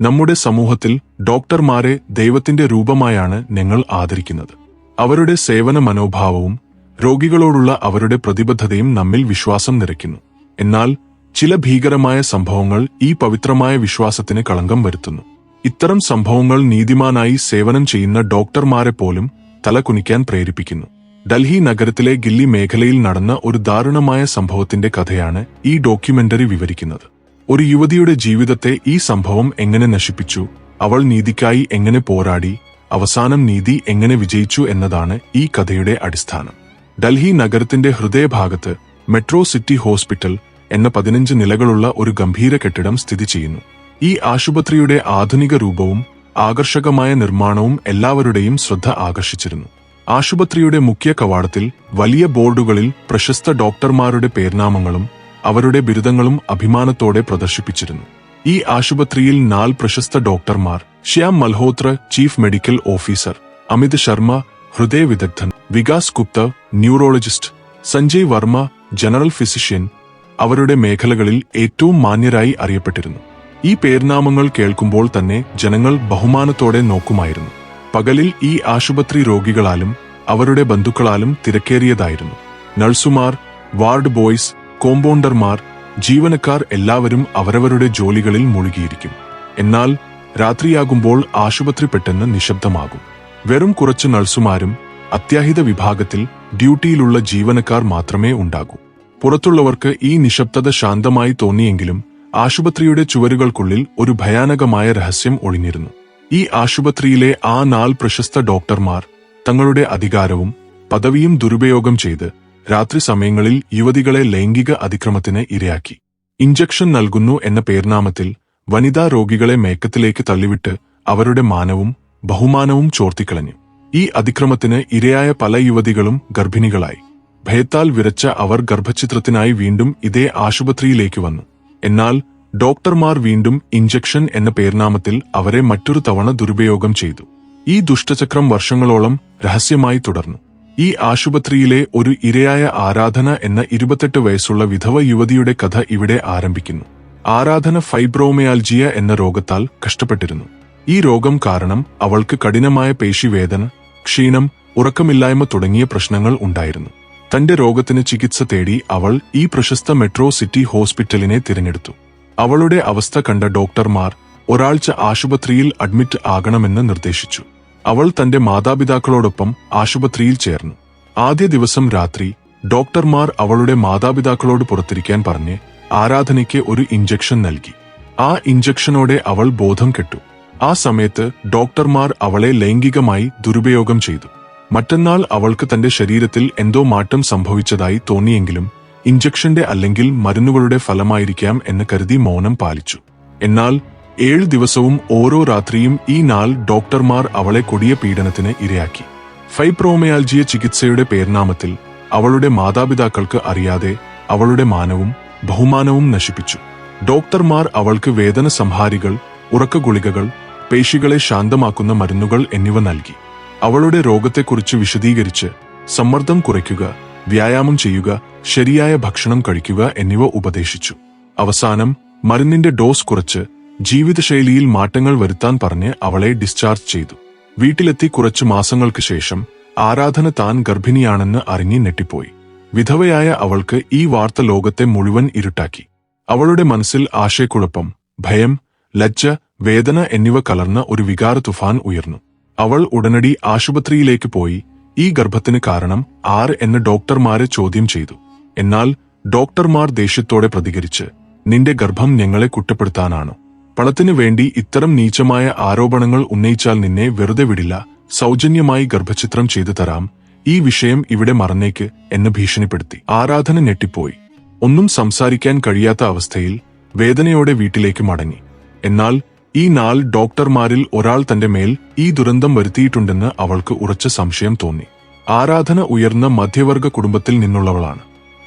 നമ്മുടെ സമൂഹത്തിൽ ഡോക്ടർമാരെ ദൈവത്തിന്റെ രൂപമായാണ് ഞങ്ങൾ ആദരിക്കുന്നത്. അവരുടെ സേവന മനോഭാവവും രോഗികളോടുള്ള അവരുടെ പ്രതിബദ്ധതയും നമ്മിൽ വിശ്വാസം നിറയ്ക്കുന്നു. എന്നാൽ ചില ഭീകരമായ സംഭവങ്ങൾ ഈ പവിത്രമായ വിശ്വാസത്തിന് കളങ്കം വരുത്തുന്നു. ഇത്തരം സംഭവങ്ങൾ നീതിമാനായി സേവനം ചെയ്യുന്ന ഡോക്ടർമാരെ പോലും തലകുനിക്കാൻ പ്രേരിപ്പിക്കുന്നു. ഡൽഹി നഗരത്തിലെ ഗില്ലി മേഖലയിൽ നടന്ന ഒരു ദാരുണമായ സംഭവത്തിന്റെ കഥയാണ് ഈ ഡോക്യുമെന്ററി വിവരിക്കുന്നത്. ഒരു യുവതിയുടെ ജീവിതത്തെ ഈ സംഭവം എങ്ങനെ നശിപ്പിച്ചു? അവൾ നീതിക്കായി എങ്ങനെ പോരാടി? അവസാനം നീതി എങ്ങനെ വിജയിച്ചു എന്നതാണ് ഈ കഥയുടെ അടിസ്ഥാനം. ഡൽഹി നഗരത്തിന്റെ ഹൃദയഭാഗത്ത് മെട്രോ സിറ്റി ഹോസ്പിറ്റൽ എന്ന പതിനഞ്ച് നിലകളുള്ള ഒരു ഗംഭീര കെട്ടിടം സ്ഥിതി ചെയ്യുന്നു. ഈ ആശുപത്രിയുടെ ആധുനിക രൂപവും ആകർഷകമായ നിർമ്മാണവും എല്ലാവരുടെയും ശ്രദ്ധ ആകർഷിച്ചിരുന്നു. ആശുപത്രിയുടെ മുഖ്യ കവാടത്തിൽ വലിയ ബോർഡുകളിൽ പ്രശസ്ത ഡോക്ടർമാരുടെ പേർനാമങ്ങളും അവരുടെ ബിരുദങ്ങളും അഭിമാനത്തോടെ പ്രദർശിപ്പിച്ചിരുന്നു. ഈ ആശുപത്രിയിൽ നാല് പ്രശസ്ത ഡോക്ടർമാർ Shyam Malhotra chief medical officer Amit Sharma ഹൃദയ വിദഗ്ധൻ Vikas Gupta neurologist Sanjay Varma general physician അവരുടെ മേഖലകളിൽ ഏറ്റവും മാന്യരായി അറിയപ്പെട്ടിരുന്നു. ഈ പേർനാമങ്ങൾ കേൾക്കുമ്പോൾ തന്നെ ജനങ്ങൾ ബഹുമാനത്തോടെ നോക്കുമായിരുന്നു. പകലിൽ ഈ ആശുപത്രി രോഗികളാലും അവരുടെ ബന്ധുക്കളാലും തിരക്കേറിയതായിരുന്നു. നഴ്സുമാർ വാർഡ് ബോയ്സ് കോമ്പൗണ്ടർമാർ ജീവനക്കാർ എല്ലാവരും അവരവരുടെ ജോലികളിൽ മുഴുകിയിരിക്കും. എന്നാൽ രാത്രിയാകുമ്പോൾ ആശുപത്രി പെട്ടെന്ന് നിശബ്ദമാകും. വെറും കുറച്ച് നഴ്സുമാരും അത്യാഹിത വിഭാഗത്തിൽ ഡ്യൂട്ടിയിലുള്ള ജീവനക്കാർ മാത്രമേ ഉണ്ടാകൂ. പുറത്തുള്ളവർക്ക് ഈ നിശബ്ദത ശാന്തമായി തോന്നിയെങ്കിലും ആശുപത്രിയുടെ ചുവരുകൾക്കുള്ളിൽ ഒരു ഭയാനകമായ രഹസ്യം ഒളിഞ്ഞിരുന്നു. ഈ ആശുപത്രിയിലെ ആ നാൽ പ്രശസ്ത ഡോക്ടർമാർ തങ്ങളുടെ അധികാരവും പദവിയും ദുരുപയോഗം ചെയ്ത് രാത്രി സമയങ്ങളിൽ യുവതികളെ ലൈംഗിക അതിക്രമത്തിന് ഇരയാക്കി. ഇഞ്ചക്ഷൻ നൽകുന്നു എന്ന പേർനാമത്തിൽ വനിതാ രോഗികളെ മേക്കത്തിലേക്ക് തള്ളിവിട്ട് അവരുടെ മാനവും ബഹുമാനവും ചോർത്തിക്കളഞ്ഞു. ഈ അതിക്രമത്തിന് ഇരയായ പല യുവതികളും ഗർഭിണികളായി. ഭയത്താൽ വിറച്ച അവർ ഗർഭചിത്രത്തിനായി വീണ്ടും ഇതേ ആശുപത്രിയിലേക്ക് വന്നു. എന്നാൽ ഡോക്ടർമാർ വീണ്ടും ഇഞ്ചക്ഷൻ എന്ന പേർനാമത്തിൽ അവരെ മറ്റൊരു തവണ ദുരുപയോഗം ചെയ്തു. ഈ ദുഷ്ടചക്രം വർഷങ്ങളോളം രഹസ്യമായി തുടർന്നു. ഈ ആശുപത്രിയിലെ ഒരു ഇരയായ ആരാധന എന്ന ഇരുപത്തെട്ട് വയസ്സുള്ള വിധവ യുവതിയുടെ കഥ ഇവിടെ ആരംഭിക്കുന്നു. ആരാധന ഫൈബ്രോമയാൽജിയ എന്ന രോഗത്താൽ കഷ്ടപ്പെട്ടിരുന്നു. ഈ രോഗം കാരണം അവൾക്ക് കഠിനമായ പേശിവേദന ക്ഷീണം ഉറക്കമില്ലായ്മ തുടങ്ങിയ പ്രശ്നങ്ങൾ ഉണ്ടായിരുന്നു. തന്റെ രോഗത്തിന് ചികിത്സ തേടി അവൾ ഈ പ്രശസ്ത മെട്രോ സിറ്റി ഹോസ്പിറ്റലിനെ തിരഞ്ഞെടുത്തു. അവളുടെ അവസ്ഥ കണ്ട ഡോക്ടർമാർ ഒരാഴ്ച ആശുപത്രിയിൽ അഡ്മിറ്റ് ആകണമെന്ന് നിർദ്ദേശിച്ചു. അവൾ തന്റെ മാതാപിതാക്കളോടൊപ്പം ആശുപത്രിയിൽ ചേർന്നു. ആദ്യ ദിവസം രാത്രി ഡോക്ടർമാർ അവളുടെ മാതാപിതാക്കളോട് പുറത്തിരിക്കാൻ പറഞ്ഞ് ആരാധനയ്ക്ക് ഒരു ഇഞ്ചക്ഷൻ നൽകി. ആ ഇഞ്ചക്ഷനോടെ അവൾ ബോധം കെട്ടു. ആ സമയത്ത് ഡോക്ടർമാർ അവളെ ലൈംഗികമായി ദുരുപയോഗം ചെയ്തു. മറ്റന്നാൾ അവൾക്ക് തന്റെ ശരീരത്തിൽ എന്തോ മാറ്റം സംഭവിച്ചതായി തോന്നിയെങ്കിലും ഇഞ്ചക്ഷന്റെ അല്ലെങ്കിൽ മരുന്നുകളുടെ ഫലമായിരിക്കാം എന്ന് കരുതി മൗനം പാലിച്ചു. എന്നാൽ ഏഴ് ദിവസവും ഓരോ രാത്രിയും ഈ നാൾ ഡോക്ടർമാർ അവളെ കൊടിയ പീഡനത്തിന് ഇരയാക്കി. ഫൈപ്രോമയാൽജിയ ചികിത്സയുടെ പേർനാമത്തിൽ അവളുടെ മാതാപിതാക്കൾക്ക് അറിയാതെ അവളുടെ മാനവും ബഹുമാനവും നശിപ്പിച്ചു. ഡോക്ടർമാർ അവൾക്ക് വേദന സംഹാരികൾ ഉറക്ക ഗുളികകൾ പേശികളെ ശാന്തമാക്കുന്ന മരുന്നുകൾ എന്നിവ നൽകി. അവളുടെ രോഗത്തെക്കുറിച്ച് വിശദീകരിച്ച് സമ്മർദ്ദം കുറയ്ക്കുക വ്യായാമം ചെയ്യുക ശരിയായ ഭക്ഷണം കഴിക്കുക എന്നിവ ഉപദേശിച്ചു. അവസാനം മരുന്നിന്റെ ഡോസ് കുറച്ച് ജീവിതശൈലിയിൽ മാറ്റങ്ങൾ വരുത്താൻ പറഞ്ഞ് അവളെ ഡിസ്ചാർജ് ചെയ്തു. വീട്ടിലെത്തി കുറച്ചു മാസങ്ങൾക്ക് ശേഷം ആരാധന താൻ ഗർഭിണിയാണെന്ന് അറിഞ്ഞ് ഞെട്ടിപ്പോയി. വിധവയായ അവൾക്ക് ഈ വാർത്ത ലോകത്തെ മുഴുവൻ ഇരുട്ടാക്കി. അവളുടെ മനസ്സിൽ ആശയക്കുഴപ്പം ഭയം ലജ്ജ വേദന എന്നിവ കലർന്ന ഒരു വികാര തുഫാൻ ഉയർന്നു. അവൾ ഉടനടി ആശുപത്രിയിലേക്ക് പോയി ഈ ഗർഭത്തിന് കാരണം ആര് എന്ന് ഡോക്ടർമാരെ ചോദ്യം ചെയ്തു. എന്നാൽ ഡോക്ടർമാർ ദേഷ്യത്തോടെ പ്രതികരിച്ച് നിന്റെ ഗർഭം ഞങ്ങളെ കുറ്റപ്പെടുത്താനാണോ? പണത്തിനു വേണ്ടി ഇത്തരം നീചമായ ആരോപണങ്ങൾ ഉന്നയിച്ചാൽ നിന്നെ വെറുതെ വിടില്ല. സൗജന്യമായി ഗർഭചിത്രം ചെയ്തു തരാം. ഈ വിഷയം ഇവിടെ മറന്നേക്ക് എന്ന് ഭീഷണിപ്പെടുത്തി. ആരാധന ഞെട്ടിപ്പോയി. ഒന്നും സംസാരിക്കാൻ കഴിയാത്ത അവസ്ഥയിൽ വേദനയോടെ വീട്ടിലേക്ക് മടങ്ങി. എന്നാൽ ഈ നാൾ ഡോക്ടർമാരിൽ ഒരാൾ തന്റെ മേൽ ഈ ദുരന്തം വരുത്തിയിട്ടുണ്ടെന്ന് അവൾക്ക് ഉറച്ച സംശയം തോന്നി. ആരാധന ഉയർന്ന മധ്യവർഗ കുടുംബത്തിൽ നിന്നുള്ളവളാണ്.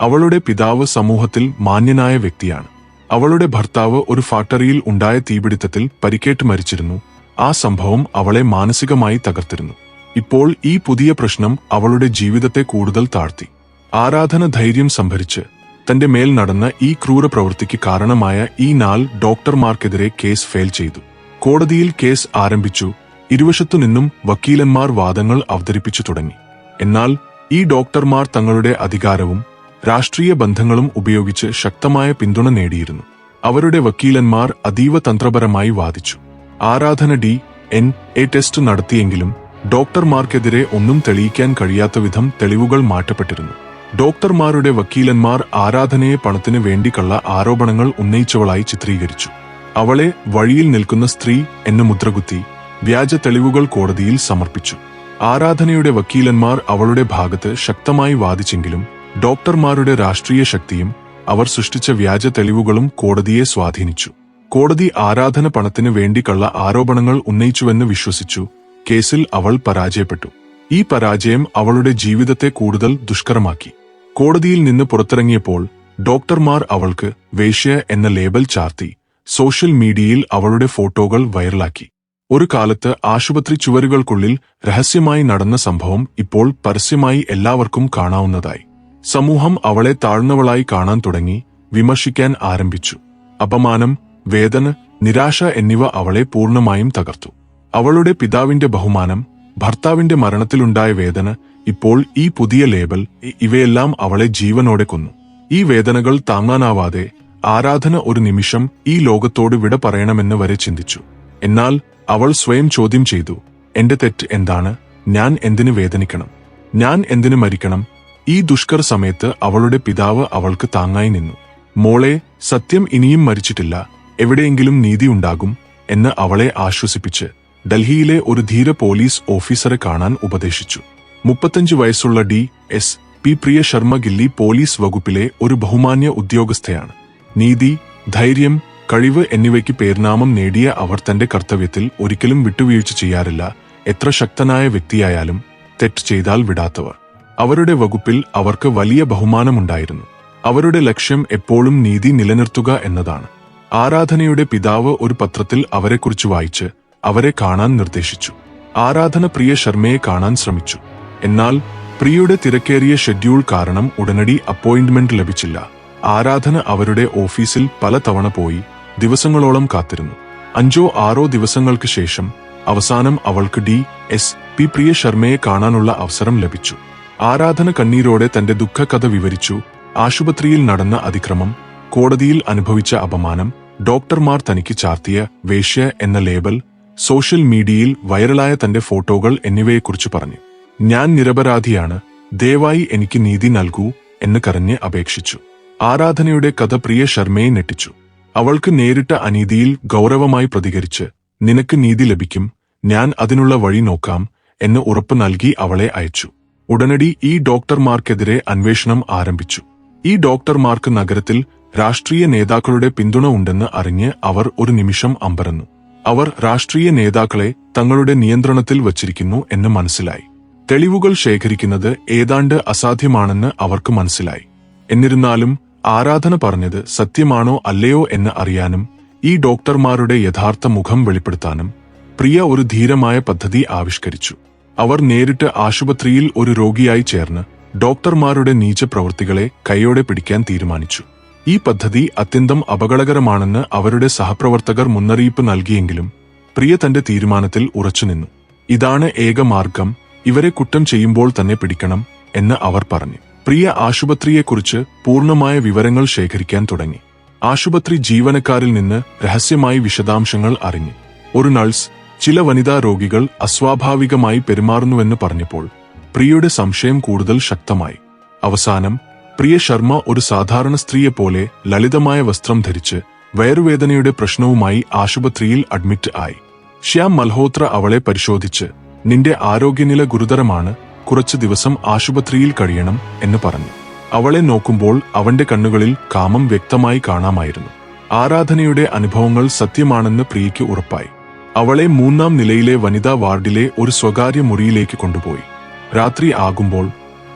അവളുടെ പിതാവ് സമൂഹത്തിൽ മാന്യനായ വ്യക്തിയാണ്. അവളുടെ ഭർത്താവ് ഒരു ഫാക്ടറിയിൽ ഉണ്ടായ തീപിടുത്തത്തിൽ പരിക്കേറ്റ് മരിച്ചിരുന്നു. ആ സംഭവം അവളെ മാനസികമായി തകർത്തിരുന്നു. ഇപ്പോൾ ഈ പുതിയ പ്രശ്നം അവളുടെ ജീവിതത്തെ കൂടുതൽ താഴ്ത്തി. ആരാധന ധൈര്യം സംഭരിച്ച് തന്റെ മേൽ നടന്ന ഈ ക്രൂര പ്രവൃത്തിക്ക് കാരണമായ ഈ നാൾ ഡോക്ടർമാർക്കെതിരെ കേസ് ഫയൽ ചെയ്തു. കോടതിയിൽ കേസ് ആരംഭിച്ചു. ഇരുവശത്തുനിന്നും വക്കീലന്മാർ വാദങ്ങൾ അവതരിപ്പിച്ചു തുടങ്ങി. എന്നാൽ ഈ ഡോക്ടർമാർ തങ്ങളുടെ അധികാരവും രാഷ്ട്രീയ ബന്ധങ്ങളും ഉപയോഗിച്ച് ശക്തമായ പിന്തുണ നേടിയിരുന്നു. അവരുടെ വക്കീലന്മാർ അതീവ തന്ത്രപരമായി വാദിച്ചു. ആരാധന ഡി. എൻ. എ ടെസ്റ്റ് നടത്തിയെങ്കിലും ഡോക്ടർമാർക്കെതിരെ ഒന്നും തെളിയിക്കാൻ കഴിയാത്ത വിധം തെളിവുകൾ മാറ്റപ്പെട്ടിരുന്നു. ഡോക്ടർമാരുടെ വക്കീലന്മാർ ആരാധനയെ പണത്തിനു വേണ്ടിക്കുള്ള ആരോപണങ്ങൾ ഉന്നയിച്ചവളായി ചിത്രീകരിച്ചു. അവളെ വഴിയിൽ നിൽക്കുന്ന സ്ത്രീ എന്ന മുദ്രകുത്തി വ്യാജ തെളിവുകൾ കോടതിയിൽ സമർപ്പിച്ചു. ആരാധനയുടെ വക്കീലന്മാർ അവളുടെ ഭാഗത്ത് ശക്തമായി വാദിച്ചെങ്കിലും ഡോക്ടർമാരുടെ രാഷ്ട്രീയ ശക്തിയും അവർ സൃഷ്ടിച്ച വ്യാജ തെളിവുകളും കോടതിയെ സ്വാധീനിച്ചു. കോടതി ആരാധന പണത്തിനു വേണ്ടി കള്ള ആരോപണങ്ങൾ ഉന്നയിച്ചുവെന്ന് വിശ്വസിച്ചു. കേസിൽ അവൾ പരാജയപ്പെട്ടു. ഈ പരാജയം അവളുടെ ജീവിതത്തെ കൂടുതൽ ദുഷ്കരമാക്കി. കോടതിയിൽ നിന്ന് പുറത്തിറങ്ങിയപ്പോൾ ഡോക്ടർമാർ അവൾക്ക് വേഷ്യ എന്ന ലേബൽ ചാർത്തി സോഷ്യൽ മീഡിയയിൽ അവളുടെ ഫോട്ടോകൾ വൈറലാക്കി. ഒരു കാലത്ത് ആശുപത്രി ചുവരുകൾക്കുള്ളിൽ രഹസ്യമായി നടന്ന സംഭവം ഇപ്പോൾ പരസ്യമായി എല്ലാവർക്കും കാണാവുന്നതായി. സമൂഹം അവളെ താഴ്ന്നവളായി കാണാൻ തുടങ്ങി വിമർശിക്കാൻ ആരംഭിച്ചു. അപമാനം വേദന നിരാശ എന്നിവ അവളെ പൂർണമായും തകർത്തു. അവളുടെ പിതാവിന്റെ ബഹുമാനം ഭർത്താവിന്റെ മരണത്തിലുണ്ടായ വേദന ഇപ്പോൾ ഈ പുതിയ ലേബൽ ഇവയെല്ലാം അവളെ ജീവനോടെ കൊന്നു. ഈ വേദനകൾ താങ്ങാനാവാതെ ആരാധന ഒരു നിമിഷം ഈ ലോകത്തോട് വിട പറയണമെന്ന് വരെ ചിന്തിച്ചു. എന്നാൽ അവൾ സ്വയം ചോദ്യം ചെയ്തു എന്റെ തെറ്റ് എന്താണ്? ഞാൻ എന്തിനു വേദനിക്കണം? ഞാൻ എന്തിനു മരിക്കണം? ഈ ദുഷ്കർ സമയത്ത് അവളുടെ പിതാവ് അവൾക്ക് താങ്ങായി നിന്നു. മോളെ സത്യം ഇനിയും മരിച്ചിട്ടില്ല. എവിടെയെങ്കിലും നീതി ഉണ്ടാകും എന്ന് അവളെ ആശ്വസിപ്പിച്ച് ഡൽഹിയിലെ ഒരു ധീര പോലീസ് ഓഫീസറെ കാണാൻ ഉപദേശിച്ചു. മുപ്പത്തഞ്ച് വയസ്സുള്ള D S P Priya Sharma gilli police വകുപ്പിലെ ഒരു ബഹുമാന്യ ഉദ്യോഗസ്ഥയാണ്. നീതി ധൈര്യം കഴിവ് എന്നിവയ്ക്ക് പേർനാമം നേടിയ അവർ തന്റെ കർത്തവ്യത്തിൽ ഒരിക്കലും വിട്ടുവീഴ്ച ചെയ്യാറില്ല. എത്ര ശക്തനായ വ്യക്തിയായാലും തെറ്റ് ചെയ്താൽ വിടാത്തവർ. അവരുടെ വകുപ്പിൽ അവർക്ക് വലിയ ബഹുമാനമുണ്ടായിരുന്നു. അവരുടെ ലക്ഷ്യം എപ്പോഴും നീതി നിലനിർത്തുക എന്നതാണ്. ആരാധനയുടെ പിതാവ് ഒരു പത്രത്തിൽ അവരെക്കുറിച്ച് വായിച്ച് അവരെ കാണാൻ നിർദ്ദേശിച്ചു. ആരാധന പ്രിയ ശർമ്മയെ കാണാൻ ശ്രമിച്ചു. എന്നാൽ പ്രിയയുടെ തിരക്കേറിയ ഷെഡ്യൂൾ കാരണം ഉടനടി അപ്പോയിന്റ്മെന്റ് ലഭിച്ചില്ല. ആരാധന അവരുടെ ഓഫീസിൽ പലതവണ പോയി ദിവസങ്ങളോളം കാത്തിരുന്നു. അഞ്ചോ ആറോ ദിവസങ്ങൾക്ക് ശേഷം അവസാനം അവൾക്ക് ഡി. എസ്. പി. പ്രിയ ശർമ്മയെ കാണാനുള്ള അവസരം ലഭിച്ചു. ആരാധന കണ്ണീരോടെ തന്റെ ദുഃഖകഥ വിവരിച്ചു. ആശുപത്രിയിൽ നടന്ന അതിക്രമം കോടതിയിൽ അനുഭവിച്ച അപമാനം ഡോക്ടർമാർ തനിക്ക് ചാർത്തിയ വേശ്യ എന്ന ലേബൽ സോഷ്യൽ മീഡിയയിൽ വൈറലായ തന്റെ ഫോട്ടോകൾ എന്നിവയെക്കുറിച്ച് പറഞ്ഞു. ഞാൻ നിരപരാധിയാണ് ദയവായി എനിക്ക് നീതി നൽകൂ എന്ന് കരഞ്ഞ് അപേക്ഷിച്ചു. ആരാധനയുടെ കഥ പ്രിയ ശർമ്മയെ ഞെട്ടിച്ചു. അവൾക്ക് നേരിട്ട അനീതിയിൽ ഗൗരവമായി പ്രതികരിച്ച് നിനക്ക് നീതി ലഭിക്കും ഞാൻ അതിനുള്ള വഴി നോക്കാം എന്ന് ഉറപ്പ് നൽകി അവളെ അയച്ചു. ഉടനടി ഈ ഡോക്ടർമാർക്കെതിരെ അന്വേഷണം ആരംഭിച്ചു. ഈ ഡോക്ടർമാർക്ക് നഗരത്തിൽ രാഷ്ട്രീയ നേതാക്കളുടെ പിന്തുണ ഉണ്ടെന്ന് അറിഞ്ഞ് അവർ ഒരു നിമിഷം അമ്പരന്നു. അവർ രാഷ്ട്രീയ നേതാക്കളെ തങ്ങളുടെ നിയന്ത്രണത്തിൽ വച്ചിരിക്കുന്നു എന്ന് മനസ്സിലായി. തെളിവുകൾ ശേഖരിക്കുന്നത് ഏതാണ്ട് അസാധ്യമാണെന്ന് അവർക്ക് മനസ്സിലായി. എന്നിരുന്നാലും ആരാധന പറഞ്ഞത് സത്യമാണോ അല്ലയോ എന്ന് അറിയാനും ഈ ഡോക്ടർമാരുടെ യഥാർത്ഥ മുഖം വെളിപ്പെടുത്താനും പ്രിയ ഒരു ധീരമായ പദ്ധതി ആവിഷ്കരിച്ചു. അവർ നേരിട്ട് ആശുപത്രിയിൽ ഒരു രോഗിയായി ചേർന്ന് ഡോക്ടർമാരുടെ നീച്ച പ്രവൃത്തികളെ കൈയോടെ പിടിക്കാൻ തീരുമാനിച്ചു. ഈ പദ്ധതി അത്യന്തം അപകടകരമാണെന്ന് അവരുടെ സഹപ്രവർത്തകർ മുന്നറിയിപ്പ് നൽകിയെങ്കിലും പ്രിയ തന്റെ തീരുമാനത്തിൽ ഉറച്ചുനിന്നു ഇതാണ് ഏക മാർഗം ഇവരെ കുറ്റം ചെയ്യുമ്പോൾ തന്നെ പിടിക്കണം എന്ന് അവർ പറഞ്ഞു. പ്രിയ ആശുപത്രിയെക്കുറിച്ച് പൂർണമായ വിവരങ്ങൾ ശേഖരിക്കാൻ തുടങ്ങി. ആശുപത്രി ജീവനക്കാരിൽ നിന്ന് രഹസ്യമായി വിശദാംശങ്ങൾ അറിഞ്ഞു. ഒരു നഴ്സ് ചില വനിതാ രോഗികൾ അസ്വാഭാവികമായി പെരുമാറുന്നുവെന്ന് പറഞ്ഞപ്പോൾ പ്രിയയുടെ സംശയം കൂടുതൽ ശക്തമായി. അവസാനം പ്രിയ ശർമ്മ ഒരു സാധാരണ സ്ത്രീയെപ്പോലെ ലളിതമായ വസ്ത്രം ധരിച്ച് വയറുവേദനയുടെ പ്രശ്നവുമായി ആശുപത്രിയിൽ അഡ്മിറ്റ് ആയി. ശ്യാം മൽഹോത്ര അവളെ പരിശോധിച്ച് നിന്റെ ആരോഗ്യനില ഗുരുതരമാണ് കുറച്ചു ദിവസം ആശുപത്രിയിൽ കഴിയണം എന്ന് പറഞ്ഞു. അവളെ നോക്കുമ്പോൾ അവന്റെ കണ്ണുകളിൽ കാമം വ്യക്തമായി കാണാമായിരുന്നു. ആരാധനയുടെ അനുഭവങ്ങൾ സത്യമാണെന്ന് പ്രിയയ്ക്ക് ഉറപ്പായി. അവളെ മൂന്നാം നിലയിലെ വനിതാ വാർഡിലെ ഒരു സ്വകാര്യ മുറിയിലേക്ക് കൊണ്ടുപോയി. രാത്രി ആകുമ്പോൾ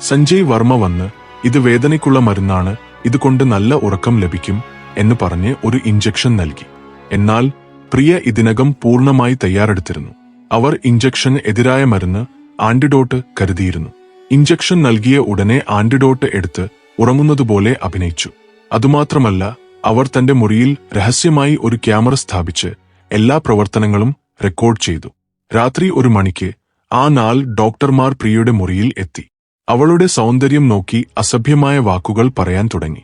സഞ്ജയ് വർമ്മ വന്ന് ഇത് വേദനയ്ക്കുള്ള മരുന്നാണ് ഇതുകൊണ്ട് നല്ല ഉറക്കം ലഭിക്കും എന്ന് പറഞ്ഞ് ഒരു ഇഞ്ചക്ഷൻ നൽകി. എന്നാൽ പ്രിയ ഇതിനകം പൂർണമായി തയ്യാറെടുത്തിരുന്നു. അവർ ഇഞ്ചക്ഷന് എതിരായ മരുന്ന് ആന്റിഡോട്ട് കരുതിയിരുന്നു. ഇഞ്ചക്ഷൻ നൽകിയ ഉടനെ ആന്റിഡോട്ട് എടുത്ത് ഉറങ്ങുന്നതുപോലെ അഭിനയിച്ചു. അതുമാത്രമല്ല അവർ തന്റെ മുറിയിൽ രഹസ്യമായി ഒരു ക്യാമറ സ്ഥാപിച്ച് എല്ലാ പ്രവർത്തനങ്ങളും റെക്കോർഡ് ചെയ്തു. രാത്രി ഒരു മണിക്ക് ആ നാൾ ഡോക്ടർമാർ പ്രിയയുടെ മുറിയിൽ എത്തി. അവളുടെ സൗന്ദര്യം നോക്കി അസഭ്യമായ വാക്കുകൾ പറയാൻ തുടങ്ങി.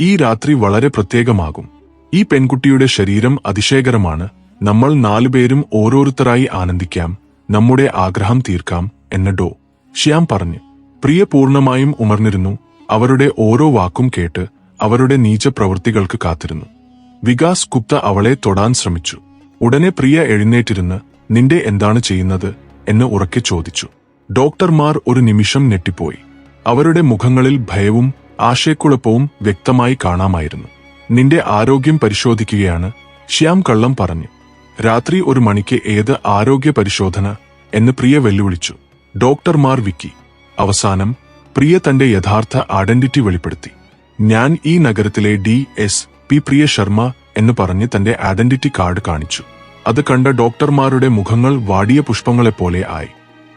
ഈ രാത്രി വളരെ പ്രത്യേകമാകും. ഈ പെൺകുട്ടിയുടെ ശരീരം അതിശയകരമാണ്. നമ്മൾ നാലുപേരും ഓരോരുത്തരായി ആനന്ദിക്കാം. നമ്മുടെ ആഗ്രഹം തീർക്കാം എന്ന ഡോ. ശ്യാം പറഞ്ഞു. പ്രിയ പൂർണമായും ഉമർന്നിരുന്നു അവരുടെ ഓരോ വാക്കും കേട്ട് അവരുടെ നീച പ്രവൃത്തികൾക്ക് കാത്തിരുന്നു. വികാസ് ഗുപ്ത അവളെ തൊടാൻ ശ്രമിച്ചു. ഉടനെ പ്രിയ എഴുന്നേറ്റിരുന്ന് നിന്റെ എന്താണ് ചെയ്യുന്നത്? എന്ന് ഉറക്കെ ചോദിച്ചു. ഡോക്ടർമാർ ഒരു നിമിഷം ഞെട്ടിപ്പോയി. അവരുടെ മുഖങ്ങളിൽ ഭയവും ആശയക്കുഴപ്പവും വ്യക്തമായി കാണാമായിരുന്നു. നിന്റെ ആരോഗ്യം പരിശോധിക്കുകയാണ് ശ്യാം കള്ളം പറഞ്ഞു. രാത്രി ഒരു മണിക്ക് ഏത് ആരോഗ്യ പരിശോധന? എന്ന് പ്രിയ വെല്ലുവിളിച്ചു. ഡോക്ടർമാർ വിക്കി. അവസാനം പ്രിയ തന്റെ യഥാർത്ഥ ഐഡന്റിറ്റി വെളിപ്പെടുത്തി. ഞാൻ ഈ നഗരത്തിലെ D. S. P. Priya Sharma എന്ന് പറഞ്ഞ് തന്റെ ഐഡന്റിറ്റി കാർഡ് കാണിച്ചു. അത് കണ്ട ഡോക്ടർമാരുടെ മുഖങ്ങൾ വാടിയ പുഷ്പങ്ങളെപ്പോലെ ആയി.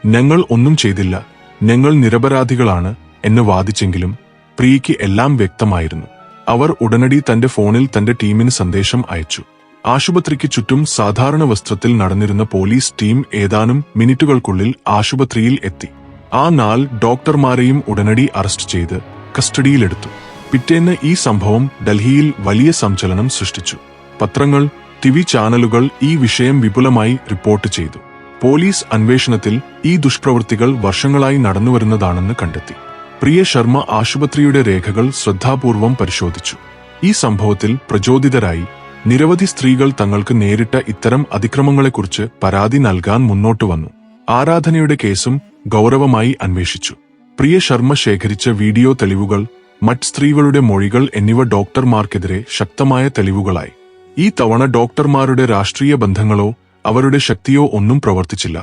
ഞങ്ങൾ ഒന്നും ചെയ്തില്ല. ഞങ്ങൾ നിരപരാധികളാണ് എന്ന് വാദിച്ചെങ്കിലും പ്രിയയ്ക്ക് എല്ലാം വ്യക്തമായിരുന്നു. അവർ ഉടനടി തന്റെ ഫോണിൽ തന്റെ ടീമിന് സന്ദേശം അയച്ചു. ആശുപത്രിക്ക് ചുറ്റും സാധാരണ വസ്ത്രത്തിൽ നടന്നിരുന്ന പോലീസ് ടീം ഏതാനും മിനിറ്റുകൾക്കുള്ളിൽ ആശുപത്രിയിൽ എത്തി. ആ നാൾ ഡോക്ടർമാരെയും ഉടനടി അറസ്റ്റ് ചെയ്ത് കസ്റ്റഡിയിലെടുത്തു. പിറ്റേന്ന് ഈ സംഭവം ഡൽഹിയിൽ വലിയ സഞ്ചലനം സൃഷ്ടിച്ചു. പത്രങ്ങൾ ടിവി ചാനലുകൾ ഈ വിഷയം വിപുലമായി റിപ്പോർട്ട് ചെയ്തു. പോലീസ് അന്വേഷണത്തിൽ ഈ ദുഷ്പ്രവൃത്തികൾ വർഷങ്ങളായി നടന്നുവരുന്നതാണെന്ന് കണ്ടെത്തി. പ്രിയ ശർമ്മ ആശുപത്രിയുടെ രേഖകൾ ശ്രദ്ധാപൂർവം പരിശോധിച്ചു. ഈ സംഭവത്തിൽ പ്രചോദിതരായി നിരവധി സ്ത്രീകൾ തങ്ങൾക്ക് നേരിട്ട ഇത്തരം അതിക്രമങ്ങളെക്കുറിച്ച് പരാതി നൽകാൻ മുന്നോട്ടു വന്നു. ആരാധനയുടെ കേസും ഗൗരവമായി അന്വേഷിച്ചു. പ്രിയ ശർമ്മ ശേഖരിച്ച വീഡിയോ തെളിവുകൾ മറ്റ് സ്ത്രീകളുടെ മൊഴികൾ എന്നിവ ഡോക്ടർമാർക്കെതിരെ ശക്തമായ തെളിവുകളായി. ഈ തവണ ഡോക്ടർമാരുടെ രാഷ്ട്രീയ ബന്ധങ്ങളോ അവരുടെ ശക്തിയോ ഒന്നും പ്രവർത്തിച്ചില്ല.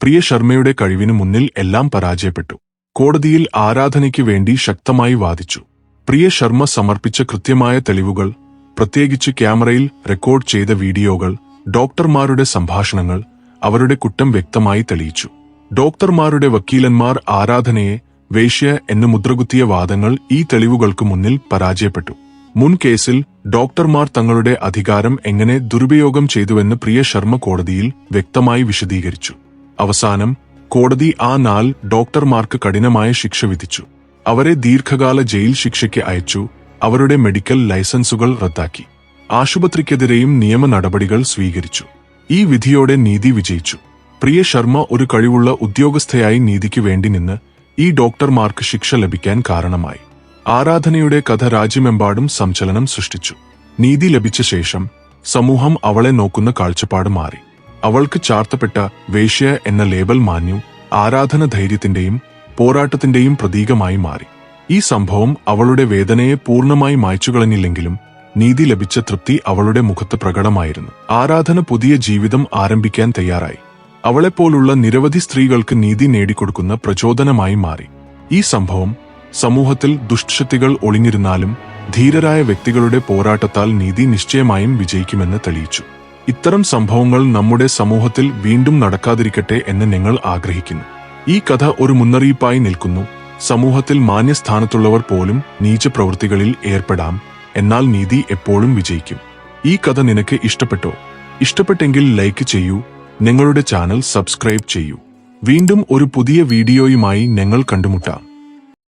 പ്രിയ ശർമ്മയുടെ കഴിവിനു മുന്നിൽ എല്ലാം പരാജയപ്പെട്ടു. കോടതിയിൽ ആരാധനയ്ക്ക് വേണ്ടി ശക്തമായി വാദിച്ചു. പ്രിയ ശർമ്മ സമർപ്പിച്ച കൃത്യമായ തെളിവുകൾ പ്രത്യേകിച്ച് ക്യാമറയിൽ റെക്കോർഡ് ചെയ്ത വീഡിയോകൾ ഡോക്ടർമാരുടെ സംഭാഷണങ്ങൾ അവരുടെ കുറ്റം വ്യക്തമായി തെളിയിച്ചു. ഡോക്ടർമാരുടെ വക്കീലന്മാർ ആരാധനയെ വേശ്യ എന്ന് മുദ്രകുത്തിയ വാദങ്ങൾ ഈ തെളിവുകൾക്ക് മുന്നിൽ പരാജയപ്പെട്ടു. മുൻ കേസിൽ ഡോക്ടർമാർ തങ്ങളുടെ അധികാരം എങ്ങനെ ദുരുപയോഗം ചെയ്തുവെന്ന് പ്രിയ ശർമ്മ കോടതിയിൽ വ്യക്തമായി വിശദീകരിച്ചു. അവസാനം കോടതി ആ നാൾ ഡോക്ടർമാർക്ക് കഠിനമായ ശിക്ഷ വിധിച്ചു. അവരെ ദീർഘകാല ജയിൽ ശിക്ഷയ്ക്ക് അയച്ചു അവരുടെ മെഡിക്കൽ ലൈസൻസുകൾ റദ്ദാക്കി. ആശുപത്രിക്കെതിരെയും നിയമ നടപടികൾ സ്വീകരിച്ചു. ഈ വിധിയോടെ നീതി വിജയിച്ചു. പ്രിയ ശർമ്മ ഒരു കഴിവുള്ള ഉദ്യോഗസ്ഥയായി നീതിക്ക് വേണ്ടി നിന്ന് ഈ ഡോക്ടർമാർക്ക് ശിക്ഷ ലഭിക്കാൻ കാരണമായി. ആരാധനയുടെ കഥ രാജ്യമെമ്പാടും സംചലനം സൃഷ്ടിച്ചു. നീതി ലഭിച്ച ശേഷം സമൂഹം അവളെ നോക്കുന്ന കാഴ്ചപ്പാട് മാറി. അവൾക്ക് ചാർത്തപ്പെട്ട വേശ്യ എന്ന ലേബൽ മാഞ്ഞു ആരാധന ധൈര്യത്തിന്റെയും പോരാട്ടത്തിന്റെയും പ്രതീകമായി മാറി. ഈ സംഭവം അവളുടെ വേദനയെ പൂർണമായി മായ്ച്ചുകളഞ്ഞില്ലെങ്കിലും നീതി ലഭിച്ച തൃപ്തി അവളുടെ മുഖത്ത് പ്രകടമായിരുന്നു. ആരാധന പുതിയ ജീവിതം ആരംഭിക്കാൻ തയ്യാറായി. അവളെപ്പോലുള്ള നിരവധി സ്ത്രീകൾക്ക് നീതി നേടിക്കൊടുക്കുന്ന പ്രചോദനമായി മാറി. ഈ സംഭവം സമൂഹത്തിൽ ദുഷ്ടശക്തികൾ ഒളിഞ്ഞിരുന്നാലും ധീരരായ വ്യക്തികളുടെ പോരാട്ടത്താൽ നീതി നിശ്ചയമായും വിജയിക്കുമെന്ന് തെളിയിച്ചു. ഇത്തരം സംഭവങ്ങൾ നമ്മുടെ സമൂഹത്തിൽ വീണ്ടും നടക്കാതിരിക്കട്ടെ എന്ന് ഞങ്ങൾ ആഗ്രഹിക്കുന്നു. ഈ കഥ ഒരു മുന്നറിയിപ്പായി നിൽക്കുന്നു. സമൂഹത്തിൽ മാന്യസ്ഥാനത്തുള്ളവർ പോലും നീച പ്രവൃത്തികളിൽ ഏർപ്പെടാം. എന്നാൽ നീതി എപ്പോഴും വിജയിക്കും. ഈ കഥ നിനക്ക് ഇഷ്ടപ്പെട്ടോ? ഇഷ്ടപ്പെട്ടെങ്കിൽ ലൈക്ക് ചെയ്യൂ ഞങ്ങളുടെ ചാനൽ സബ്സ്ക്രൈബ് ചെയ്യൂ. വീണ്ടും ഒരു പുതിയ വീഡിയോയുമായി ഞങ്ങൾ കണ്ടുമുട്ടാം.